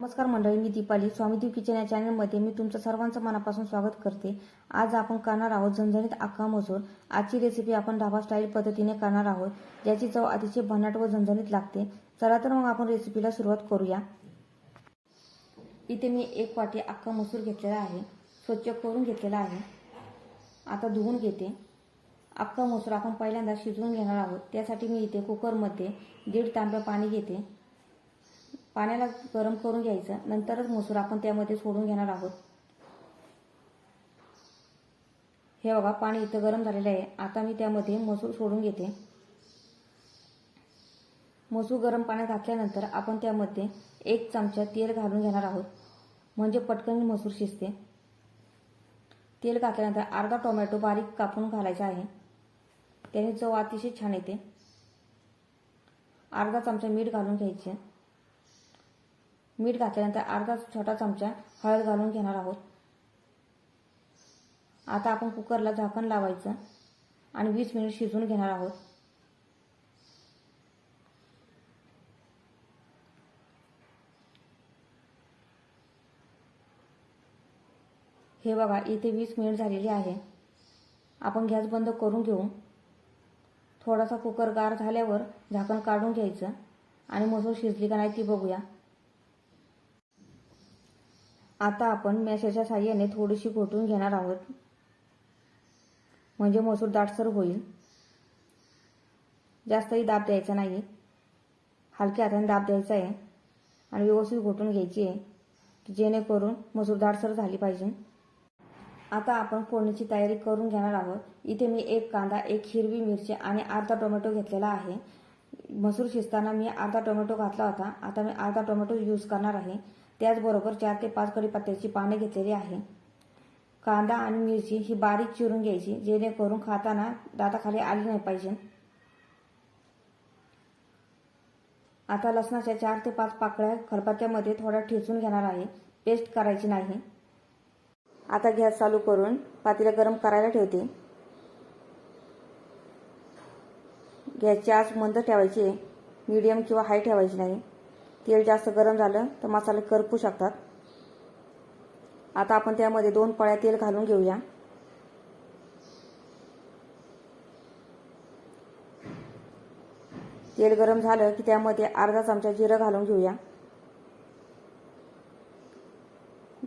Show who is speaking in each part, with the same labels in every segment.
Speaker 1: नमस्कार मंडळी मी दीपाली. स्वामीदेव किचन या चॅनलमध्ये मी तुमचं सर्वांचं मनापासून स्वागत करते. आज आपण करणार आहोत झणझणीत अख्खा मसूर. आजची रेसिपी आपण ढाबा स्टाईल पद्धतीने करणार आहोत. ज्याची चव अतिशय भन्नाट व झणझणीत लागते. चला तर मग आपण रेसिपीला सुरुवात करूया. इथे मी एक वाटी अख्खा मसूर घेतलेला आहे. स्वच्छ करून घेतलेला आहे. आता धुवून घेते. अख्खा मसूर आपण पहिल्यांदा शिजवून घेणार आहोत. त्यासाठी मी इथे कुकरमध्ये दीड तांब्या पाणी घेते. पाण्याला गरम करून घ्यायचं. नंतरच मसूर आपण त्यामध्ये सोडून घेणार आहोत. हे बघा पाणी इथं गरम झालेलं आहे. आता मी त्यामध्ये मसूर सोडून घेते. मसूर गरम पाण्यात घातल्यानंतर आपण त्यामध्ये एक चमचा तेल घालून घेणार आहोत. म्हणजे पटकन मसूर शिजते. तेल घातल्यानंतर अर्धा टोमॅटो बारीक कापून घालायचा आहे. त्याने चव अतिशय छान येते. अर्धा चमचा मीठ घालून घ्यायचे. मीठ घातल्यानंतर अर्धा छोटा चमचा हळद घालून घेणार आहोत. आता आपण कुकरला झाकण लावायचं आणि वीस मिनिट शिजवून घेणार आहोत. हे बघा इथे वीस मिनिट झालेली आहे. आपण गॅस बंद करून घेऊ. थोडासा कुकर गार झाल्यावर झाकण काढून घ्यायचं आणि मसूर शिजली का नाही ती बघूया. आता आपण मॅशेच्या साह्याने थोडीशी घोटून घेणार आहोत. म्हणजे मसूर दाटसर होईल. जास्तही दाब द्यायचा नाही. हलक्या हाताने दाब द्यायचा आहे. आणि व्यवस्थित घोटून घ्यायची आहे. जेणेकरून मसूर दाटसर झाली पाहिजे. आता आपण फोडणीची तयारी करून घेणार आहोत. इथे मी एक कांदा एक हिरवी मिरची आणि अर्धा टोमॅटो घेतलेला आहे. मसूर शिजताना मी अर्धा टोमॅटो घातला होता. आता मी अर्धा टोमॅटो यूज करणार आहे. त्याचबरोबर चार ते पाच कढीपत्त्याची पाने घेतलेली आहे. कांदा आणि मिरची ही बारीक चिरून घ्यायची जेणेकरून खाताना दाताखाली आली नाही पाहिजे. आता लसणाच्या चार ते पाच पाकळ्या खरपात्यामध्ये थोड्या ठेचून घेणार आहे. पेस्ट करायची नाही. आता गॅस चालू करून पातेलं गरम करायला ठेवते. गॅसची आच मंद ठेवायची आहे. मीडियम किंवा हाय ठेवायची नाही. तेल जास्त गरम झालं तर मसाले करपू शकतात. आता आपण त्यामध्ये दोन पळ्या तेल घालून घेऊया. तेल गरम झालं की त्यामध्ये अर्धा चमचा जिरं घालून घेऊया.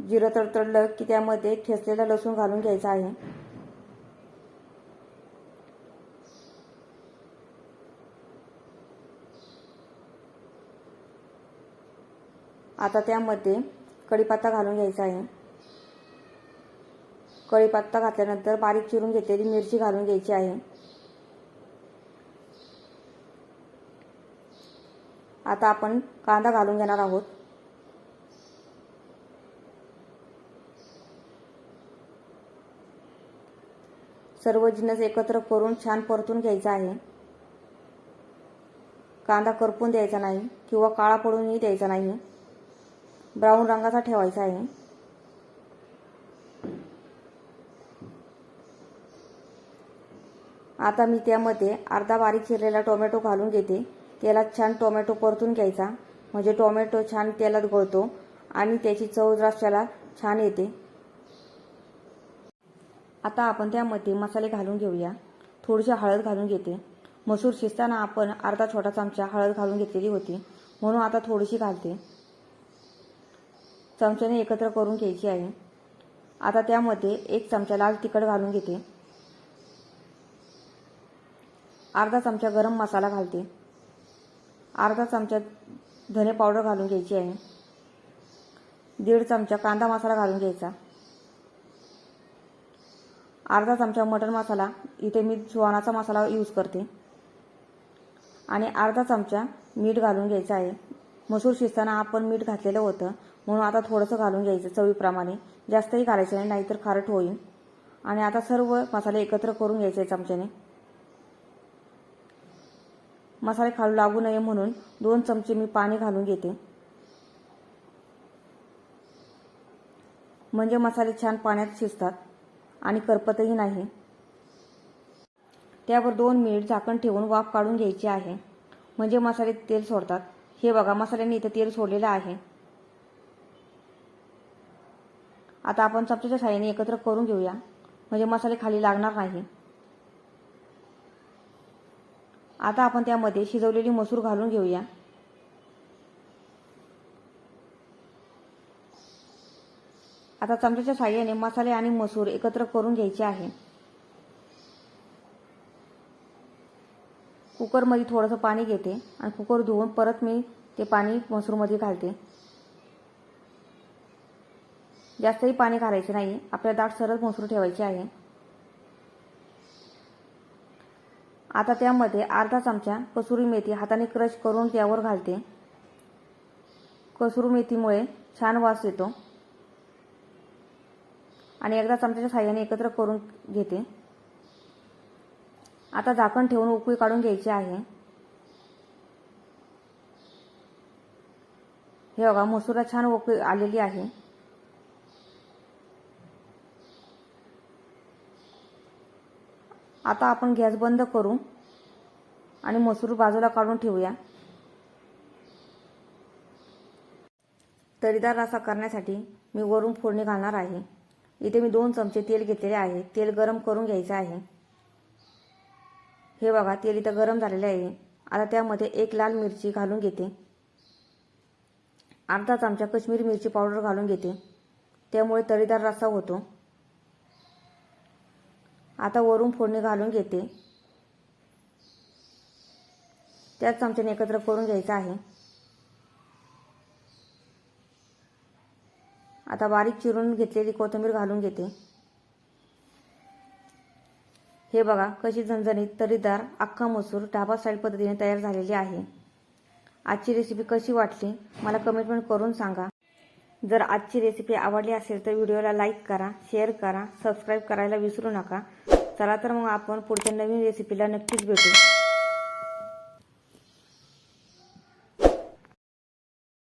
Speaker 1: जिरं तडतडलं की त्यामध्ये ठेचलेला लसूण घालून घ्यायचं आहे. आता त्यामध्ये कढीपत्ता घालून घ्यायचा आहे. कढीपत्ता घातल्यानंतर बारीक चिरून घेतलेली मिरची घालून घ्यायची आहे. आता आपण कांदा घालून घेणार आहोत. सर्व जिन्नस एकत्र करून छान परतून घ्यायचा आहे. कांदा करपून द्यायचा नाही किंवा काळा पडूनही द्यायचा नाही. ब्राऊन रंगाचा ठेवायचा आहे. आता मी त्यामध्ये अर्धा बारीक चिरलेला टोमॅटो घालून घेते. तेलात छान टोमॅटो परतून घ्यायचा. म्हणजे टोमॅटो छान तेलात गळतो आणि त्याची चव द्राक्षाला छान येते. आता आपण त्यामध्ये मसाले घालून घेऊया. थोडीशी हळद घालून घेते. मसूर शिजताना आपण अर्धा छोटा चमचा हळद घालून घेतलेली होती. म्हणून आता थोडीशी घालते. चमच्याने एकत्र करून घ्यायची आहे. आता त्यामध्ये एक चमचा लाल तिखट घालून घेते. अर्धा चमचा गरम मसाला घालते. अर्धा चमचा धने पावडर घालून घ्यायची आहे. दीड चमचा कांदा मसाला घालून घ्यायचा. अर्धा चमचा मटण मसाला इथे मी सुहानाचा मसाला यूज करते. आणि अर्धा चमचा मीठ घालून घ्यायचं आहे. मसूर शिजताना आपण मीठ घातलेलं होतं. म्हणून आता थोडंसं घालून घ्यायचं चवीप्रमाणे. जास्तही घालायचं नाही नाहीतर खारट होईल. आणि आता सर्व मसाले एकत्र करून घ्यायचे चमच्याने. मसाले खालू लागू नये म्हणून दोन चमचे मी पाणी घालून घेते. म्हणजे मसाले छान पाण्यात शिजतात आणि करपतही नाही. त्यावर दोन मिनिट झाकण ठेवून वाफ काढून घ्यायची आहे. म्हणजे मसाले तेल सोडतात. हे बघा मसाल्याने इथं तेल सोडलेलं आहे. आता आपण चमच्याच्या साहाय्याने एकत्र करून घेऊया. म्हणजे मसाले खाली लागणार नाही. आता आपण त्यामध्ये शिजवलेली मसूर घालून घेऊया. आता चमच्याच्या साह्याने मसाले आणि मसूर एकत्र करून घ्यायचे आहे. कुकरमध्ये थोडंसं पाणी घेते आणि कुकर धुवून परत मी ते पाणी मसूरमध्ये घालते. जास्तही पाणी घालायचं नाही. आपल्या दाट सरळ मसूर ठेवायची आहे. आता त्यामध्ये अर्धा चमचा कसुरी मेथी हाताने क्रश करून त्यावर घालते. कसुरी मेथीमुळे छान वास येतो. आणि एकदा चमच्याच्या साह्याने एकत्र करून घेते. आता झाकण ठेवून उकळी काढून घ्यायची आहे. हे बघा मसूरला छान उकळी आलेली आहे. आता आपण गॅस बंद करू आणि मसूर बाजूला काढून ठेवूया. तरीदार रसा करण्यासाठी मी वरून फोडणी घालणार आहे. इथे मी दोन चमचे तेल घेतलेले आहे. तेल गरम करून घ्यायचं आहे. हे बघा तेल इथं गरम झालेले आहे. आता त्यामध्ये एक लाल मिरची घालून घेते. अर्धा चमचा कश्मीरी मिरची पावडर घालून घेते. त्यामुळे तरीदार रस्सा होतो. आता वरून फोडणी घालून घेते. त्याच चमच्याने एकत्र करून घ्यायचं आहे. आता बारीक चिरून घेतलेली कोथिंबीर घालून घेते. हे बघा कशी झणझणीत तरीदार अख्खा मसूर ढाबा स्टाईल पद्धतीने तयार झालेली आहे. आजची रेसिपी कशी वाटली मला कमेंटमेंट करून सांगा. जर आजची रेसिपी आवडली असेल तर व्हिडिओला लाईक करा शेअर करा सबस्क्राईब करायला विसरू नका. चला तर मग आपण पुढच्या नवीन रेसिपीला नक्कीच भेटू.